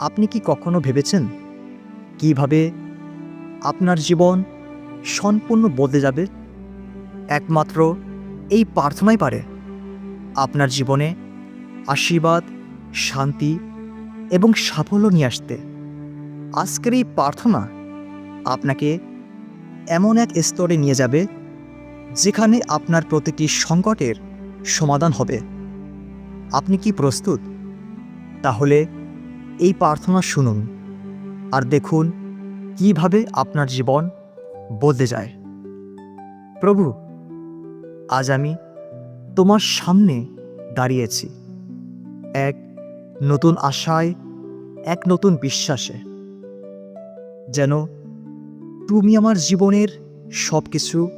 আপনি কি কখনো ভেবেছেন কীভাবে আপনার জীবন সম্পূর্ণ বদলে যাবে? একমাত্র এই প্রার্থনাই পারে আপনার জীবনে আশীর্বাদ, শান্তি এবং সাফল্য নিয়ে আসতে। আজকের এই প্রার্থনা আপনাকে এমন এক স্তরে নিয়ে যাবে যেখানে আপনার প্রতিটি সংকটের সমাধান হবে। আপনি কি প্রস্তুত? তাহলে এই প্রার্থনা শুনুন আর দেখুন কীভাবে আপনার জীবন বদলে যায়। প্রভু, আজ আমি তোমার সামনে দাঁড়িয়েছি এক নতুন আশায়, এক নতুন বিশ্বাসে। যেন তুমি আমার জীবনের সব কিছু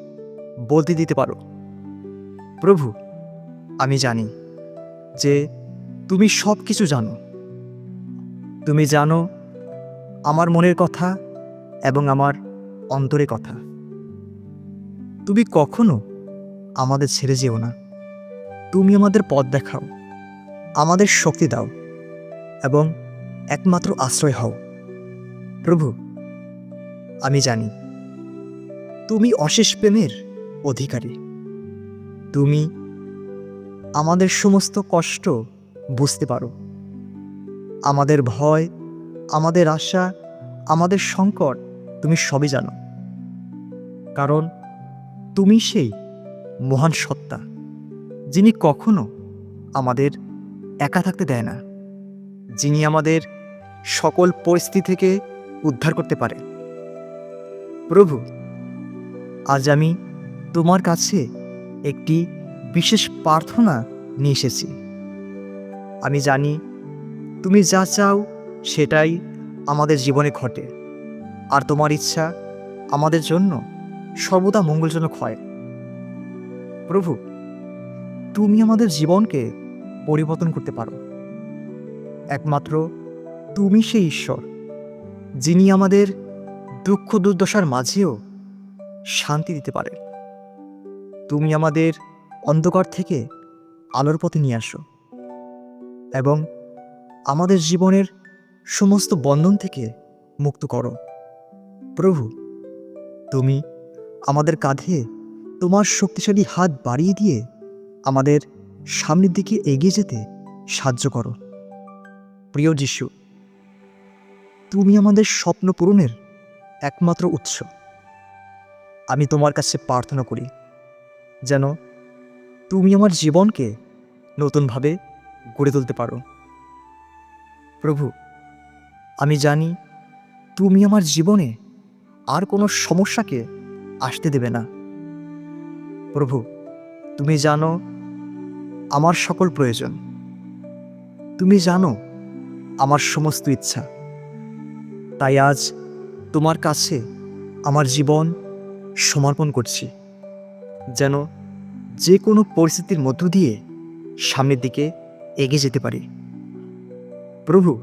বদলে দিতে পারো। প্রভু, আমি জানি যে তুমি সব কিছু জানো। তুমি জানো, আমার মনের কথা এবং আমার অন্তরের কথা। তুমি কখনো আমাদের ছেড়ে যেও না। তুমি আমাদের পথ দেখাও, আমাদের শক্তি দাও এবং একমাত্র আশ্রয় হও। প্রভু, আমি জানি, তুমি অশেষ প্রেমের অধিকারী। তুমি আমাদের সমস্ত কষ্ট বুঝতে পারো। আমাদের ভয়, আমাদের আশা, আমাদের সংকট তুমি সবই জানো। কারণ তুমি সেই মহান সত্তা, যিনি কখনো আমাদের একা থাকতে দেয় না, যিনি আমাদের সকল পরিস্থিতি থেকে উদ্ধার করতে পারে। প্রভু, আজ আমি তোমার কাছে একটি বিশেষ প্রার্থনা নিয়ে এসেছি। আমি জানি তুমি যা চাও সেটাই আমাদের জীবনে ঘটে। আর তোমার ইচ্ছা আমাদের জন্য সর্বদা মঙ্গলজনক হয়। প্রভু, তুমি আমাদের জীবনকে পরিবর্তন করতে পারো। একমাত্র তুমি সেই ঈশ্বর, যিনি আমাদের দুঃখ দুর্দশার মাঝেও শান্তি দিতে পারে তুমি আমাদের অন্ধকার থেকে আলোর পথে নিয়ে আসো এবং আমাদের জীবনের সমস্ত বন্ধন থেকে মুক্ত করো। প্রভু, তুমি আমাদের কাঁধে তোমার শক্তিশালী হাত বাড়িয়ে দিয়ে আমাদের সামনের দিকে এগিয়ে যেতে সাহায্য করো। প্রিয় যিশু, তুমি আমাদের স্বপ্ন পূরণের একমাত্র উৎস। আমি তোমার কাছে প্রার্থনা করি যেন তুমি আমার জীবনকে নতুনভাবে গড়ে তুলতে পারো। প্রভু, আমি জানি তুমি আমার জীবনে আর কোনো সমস্যাকে আসতে দেবে না। প্রভু, তুমি জানো আমার সকল প্রয়োজন। তুমি জানো আমার সমস্ত ইচ্ছা। তাই আজ তোমার কাছে আমার জীবন সমর্পণ করছি, যেন যে কোনো পরিস্থিতির মধ্য দিয়ে সামনের দিকে এগিয়ে যেতে পারি। প্রভু,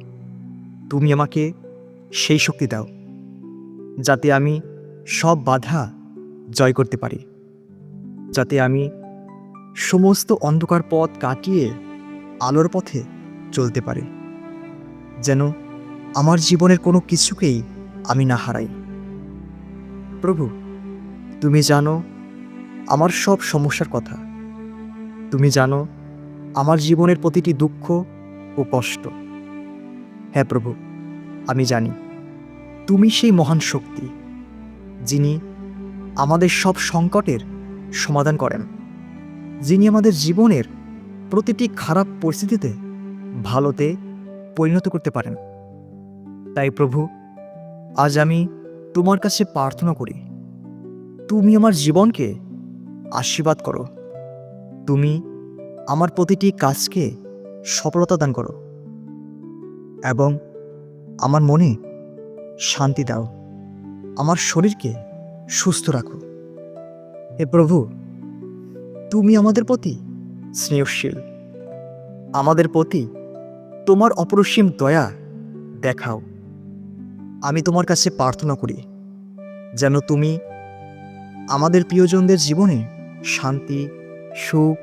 তুমি আমাকে সেই শক্তি দাও, যাতে আমি সব বাধা জয় করতে পারি, যাতে আমি সমস্ত অন্ধকার পথ কাটিয়ে আলোর পথে চলতে পারি, যেন আমার জীবনের কোনো কিছুকেই আমি না হারাই। প্রভু, তুমি জানো আমার সব সমস্যার কথা। তুমি জানো আমার জীবনের প্রতিটি দুঃখ ও কষ্ট। হ্যাঁ প্রভু, আমি জানি। তুমি সেই মহান শক্তি, যিনি আমাদের সব সংকটের সমাধান করেন, যিনি আমাদের জীবনের প্রতিটি খারাপ পরিস্থিতিতে ভালোতে পরিণত করতে পারেন। তাই প্রভু, আজ আমি তোমার কাছে প্রার্থনা করি, তুমি আমার জীবনকে আশীর্বাদ করো। তুমি আমার প্রতিটি কাজকে সফলতা দান করো। এবং আমার মনে শান্তি দাও। আমার শরীরকে সুস্থ রাখো। হে প্রভু, তুমি আমাদের প্রতি স্নেহশীল। আমাদের প্রতি তোমার অপরসীম দয়া দেখাও। আমি তোমার কাছে প্রার্থনা করি, যেন তুমি আমাদের প্রিয়জনদের জীবনে শান্তি, সুখ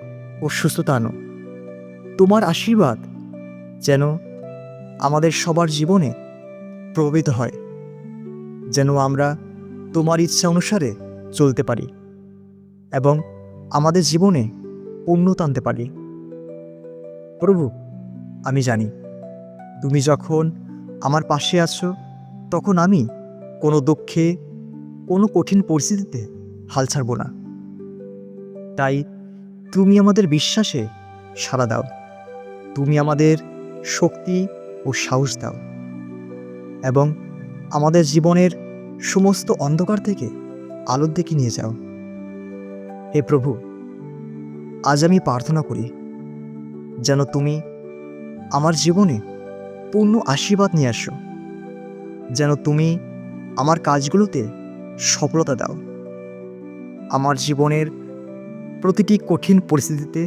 ও সুস্থতা আনো। তোমার আশীর্বাদ যেন আমাদের সবার জীবনে প্রভাবিত হয়, যেন আমরা তোমার ইচ্ছা অনুসারে চলতে পারি এবং আমাদের জীবনে উন্নত আনতে পারি। প্রভু, আমি জানি, তুমি যখন আমার পাশে আছো, তখন আমি কোনো দুঃখে, কোনো কঠিন পরিস্থিতিতে হাল ছাড়ব না। তাই তুমি আমাদের বিশ্বাসে সাড়া দাও। তুমি আমাদের শক্তি ও সাহস দাও এবং আমাদের জীবনের সমস্ত অন্ধকার থেকে আলোর দিকে নিয়ে যাও। হে প্রভু, আজ আমি প্রার্থনা করি যেন তুমি আমার জীবনে পূর্ণ আশীর্বাদ নিয়ে আসো, যেন তুমি আমার কাজগুলোতে সফলতা দাও। আমার জীবনের প্রতিটি কঠিন পরিস্থিতিতে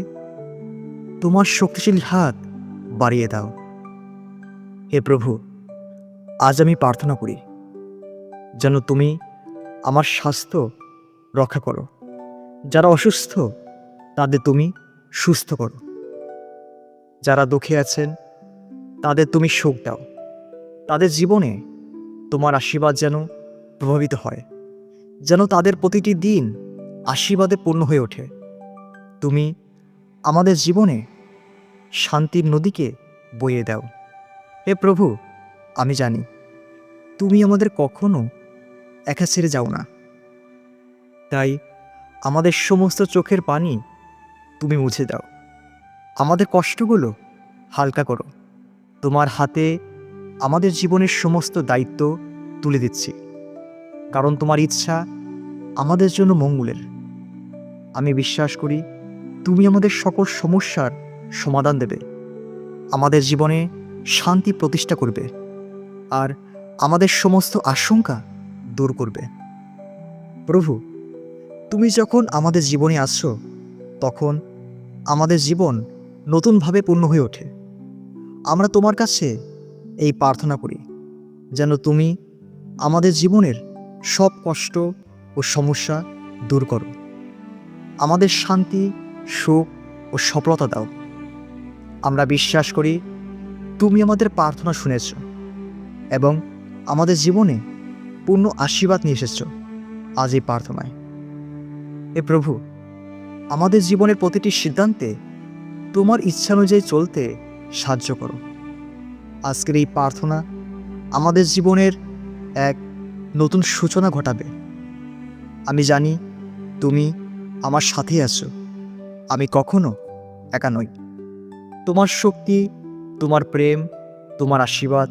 তোমার শক্তিশালী হাত বাড়িয়ে দাও। হে প্রভু, আজ আমি প্রার্থনা করি, যেন তুমি আমার স্বাস্থ্য রক্ষা করো। যারা অসুস্থ, তাদের তুমি সুস্থ করো। যারা দুঃখে আছেন, তাদের তুমি সুখ দাও। তাদের জীবনে তোমার আশীর্বাদ যেন প্রভাবিত হয়, যেন তাদের প্রতিটি দিন আশীর্বাদে পূর্ণ হয়ে ওঠে। তুমি আমাদের জীবনে শান্তির নদীকে বইয়ে দাও। হে প্রভু, আমি জানি, তুমি আমাদের কখনো একা ছেড়ে যাও না। তাই আমাদের সমস্ত চোখের পানি তুমি মুছে দাও। আমাদের কষ্টগুলো হালকা করো। তোমার হাতে আমাদের জীবনের সমস্ত দায়িত্ব তুলে দিচ্ছি। কারণ তোমার ইচ্ছা আমাদের জন্য মঙ্গলের। আমি বিশ্বাস করি, তুমি আমাদের সকল সমস্যার সমাধান দেবে। আমাদের জীবনে শান্তি প্রতিষ্ঠা করবে আর আমাদের সমস্ত আশঙ্কা দূর করবে। প্রভু, তুমি যখন আমাদের জীবনে আসছো, তখন আমাদের জীবন নতুনভাবে পূর্ণ হয়ে ওঠে। আমরা তোমার কাছে এই প্রার্থনা করি, যেন তুমি আমাদের জীবনের সব কষ্ট ও সমস্যা দূর করো। আমাদের শান্তি, সুখ ও সফলতা দাও। আমরা বিশ্বাস করি তুমি আমাদের প্রার্থনা শুনেছ এবং আমাদের জীবনে পূর্ণ আশীর্বাদ নিয়ে এসেছ আজ এই প্রার্থনায়। এ প্রভু, আমাদের জীবনের প্রতিটি সিদ্ধান্তে তোমার ইচ্ছা অনুযায়ী চলতে সাহায্য করো। আজকের এই প্রার্থনা আমাদের জীবনের এক নতুন সূচনা ঘটাবে। আমি জানি তুমি আমার সাথেই আছো। আমি কখনো একা নই। তোমার শক্তি তোমার প্রেম, তোমার আশীর্বাদ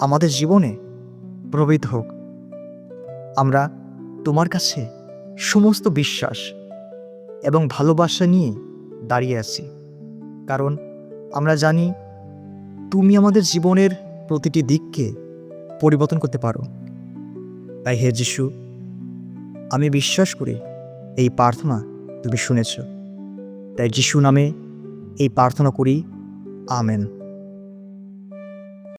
আমাদের জীবনে প্রবৃত হোক। আমরা তোমার কাছে সমস্ত বিশ্বাস এবং ভালোবাসা নিয়ে দাঁড়িয়ে আছি। কারণ আমরা জানি তুমি আমাদের জীবনের প্রতিটি দিককে পরিবর্তন করতে পারো। তাই হে যিশু, আমি বিশ্বাস করি এই প্রার্থনা তুমি শুনেছ। তাই যিশু নামে এই প্রার্থনা করি। আমেন।